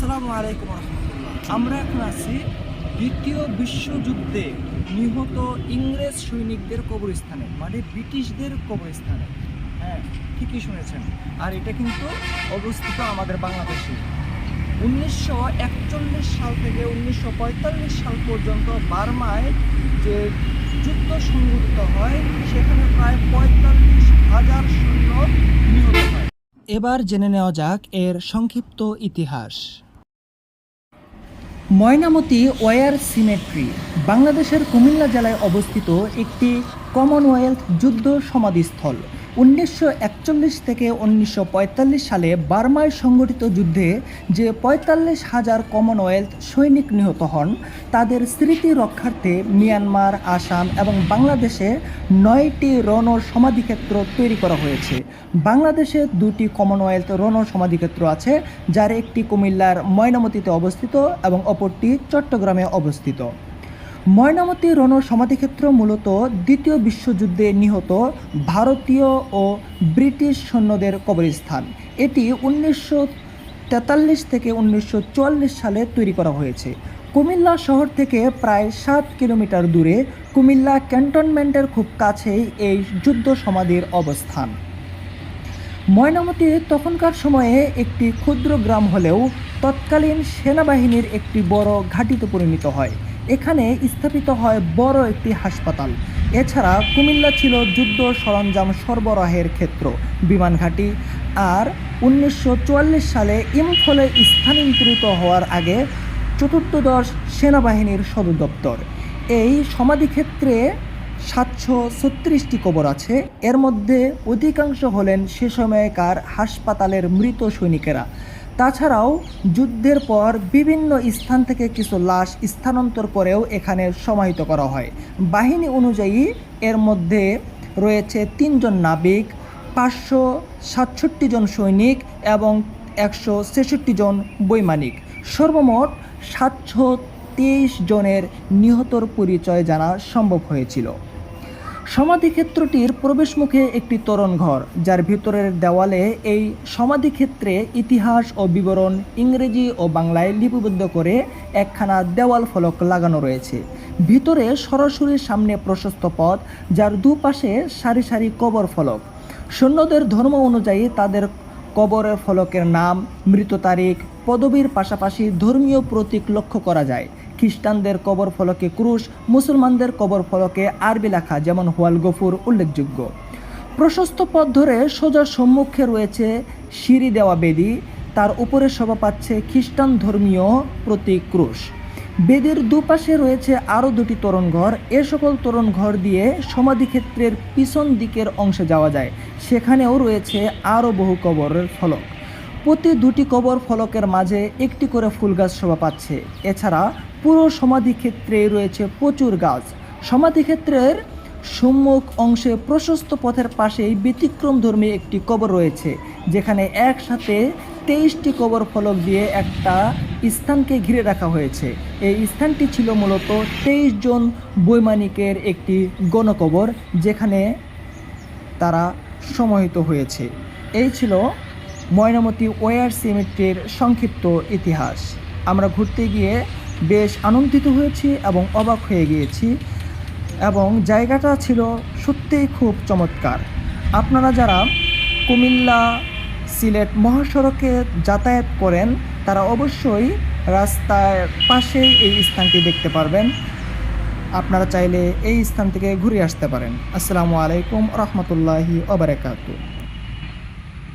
আসসালামু আলাইকুম রহমতুল্লাহ আমরা এখন আছি দ্বিতীয় বিশ্বযুদ্ধে নিহত ইংরেজ সৈনিকদের কবরস্থানে মানে ব্রিটিশদের কবরস্থানে। হ্যাঁ ঠিকই শুনেছেন। আর এটা কিন্তু অবস্থিত আমাদের বাংলাদেশে। উনিশশো একচল্লিশ সাল থেকে উনিশশো পঁয়তাল্লিশ সাল পর্যন্ত বার্মায় যে যুদ্ধ সংঘটিত হয়, সেখানে প্রায় পঁয়তাল্লিশ হাজার সৈন্য নিহত হয়। এবার জেনে নেওয়া যাক এর সংক্ষিপ্ত ইতিহাস। ময়নামতি ওয়ার সিমেট্রি বাংলাদেশের কুমিল্লা জেলায় অবস্থিত একটি কমনওয়েলথ যুদ্ধ সমাধিস্থল। উনিশশো একচল্লিশ থেকে উনিশশো পঁয়তাল্লিশ সালে বার্মায় সংগঠিত যুদ্ধে যে পঁয়তাল্লিশ হাজার কমনওয়েলথ সৈনিক নিহত হন, তাদের স্মৃতি রক্ষার্থে মিয়ানমার, আসাম এবং বাংলাদেশে নয়টি রণ সমাধিক্ষেত্র তৈরি করা হয়েছে। বাংলাদেশে দুটি কমনওয়েলথ রণ সমাধিক্ষেত্র আছে, যার একটি কুমিল্লার ময়নামতিতে অবস্থিত এবং অপরটি চট্টগ্রামে অবস্থিত। ময়নামতি রণ সমাধিক্ষেত্র মূলত দ্বিতীয় বিশ্বযুদ্ধে নিহত ভারতীয় ও ব্রিটিশ সৈন্যদের কবরস্থান। এটি উনিশশো তেতাল্লিশ থেকে উনিশশো চুয়াল্লিশ সালে তৈরি করা হয়েছে। কুমিল্লা শহর থেকে প্রায় সাত কিলোমিটার দূরে কুমিল্লা ক্যান্টনমেন্টের খুব কাছেই এই যুদ্ধ সমাধির অবস্থান। ময়নামতি তখনকার সময়ে একটি ক্ষুদ্র গ্রাম হলেও তৎকালীন সেনাবাহিনীর একটি বড় ঘাঁটিতে পরিণত হয়। এখানে স্থাপিত হয় বড় একটি হাসপাতাল। এছাড়া কুমিল্লা ছিল যুদ্ধ সরঞ্জাম সরবরাহের ক্ষেত্র, বিমান ঘাঁটি, আর উনিশশো চুয়াল্লিশ সালে ইম্ফলে স্থানান্তরিত হওয়ার আগে চতুর্থদশ সেনাবাহিনীর সদর দপ্তর এই সমাধিক্ষেত্রে সাতশো ছত্রিশটি কবর আছে। এর মধ্যে অধিকাংশ হলেন সে সময়কার হাসপাতালের মৃত সৈনিকেরা। তাছাড়াও যুদ্ধের পর বিভিন্ন স্থান থেকে কিছু লাশ স্থানান্তর করেও এখানে সমাহিত করা হয়। বাহিনী অনুযায়ী এর মধ্যে রয়েছে তিনজন নাবিক, পাঁচশো সাতষট্টি জন সৈনিক এবং একশো ছেষট্টি জন বৈমানিক। সর্বমোট সাতশো তেইশ জনের নিহতর পরিচয় জানা সম্ভব হয়েছিল। সমাধিক্ষেত্রটির প্রবেশমুখে একটি তোরণ ঘর, যার ভিতরের দেওয়ালে এই সমাধিক্ষেত্রে ইতিহাস ও বিবরণ ইংরেজি ও বাংলায় লিপিবদ্ধ করে একখানা দেওয়াল ফলক লাগানো রয়েছে। ভিতরে সরাসরি সামনে প্রশস্ত পথ, যার দুপাশে সারি সারি কবর ফলক। সৈন্যদের ধর্ম অনুযায়ী তাদের কবরের ফলকের নাম, মৃত তারিখ, পদবীর পাশাপাশি ধর্মীয় প্রতীক লক্ষ্য করা যায়। খ্রিস্টানদের কবর ফলকে ক্রুশ, মুসলমানদের কবর ফলকে আরবি লেখা, যেমন হোয়াল গফুর, উল্লেখযোগ্য। প্রশস্ত পথ ধরে সোজা সম্মুখে রয়েছে সিঁড়ি দেওয়া বেদি। তার উপরে শোভা পাচ্ছে খ্রিস্টান ধর্মীয় প্রতীক ক্রুশ। বেদের দুপাশে রয়েছে আরও দুটি তোরণঘর এ সকল তোরণঘর দিয়ে সমাধিক্ষেত্রের পিছন দিকের অংশে যাওয়া যায়। সেখানেও রয়েছে আরও বহু কবরের ফলক। প্রতি দুটি কবর ফলকের মাঝে একটি করে ফুল গাছ শোভা পাচ্ছে। এছাড়া পুরো সমাধিক্ষেত্রে রয়েছে প্রচুর গাছ। সমাধিক্ষেত্রের সম্মুখ অংশে প্রশস্ত পথের পাশেই ব্যতিক্রমধর্মী একটি কবর রয়েছে, যেখানে একসাথে তেইশটি কবর ফলক দিয়ে একটা স্থানকে ঘিরে রাখা হয়েছে। এই স্থানটি ছিল মূলত তেইশ জন বৈমানিকের একটি গণকবর, যেখানে তারা সমাহিত হয়েছে। এই ছিল ময়নামতি ওয়ার সিমেট্রির সংক্ষিপ্ত ইতিহাস। আমরা ঘুরতে গিয়ে বেশ আনন্দিত হয়েছি এবং অবাক হয়ে গিয়েছি। এবং জায়গাটা ছিল সত্যিই খুব চমৎকার। আপনারা যারা কুমিল্লা সিলেট মহাসড়কে যাতায়াত করেন, তারা অবশ্যই রাস্তার পাশেই এই স্থানটি দেখতে পারবেন। আপনারা চাইলে এই স্থান থেকে ঘুরে আসতে পারেন। আসসালামু আলাইকুম রহমতুল্লাহি ওবরাকাতু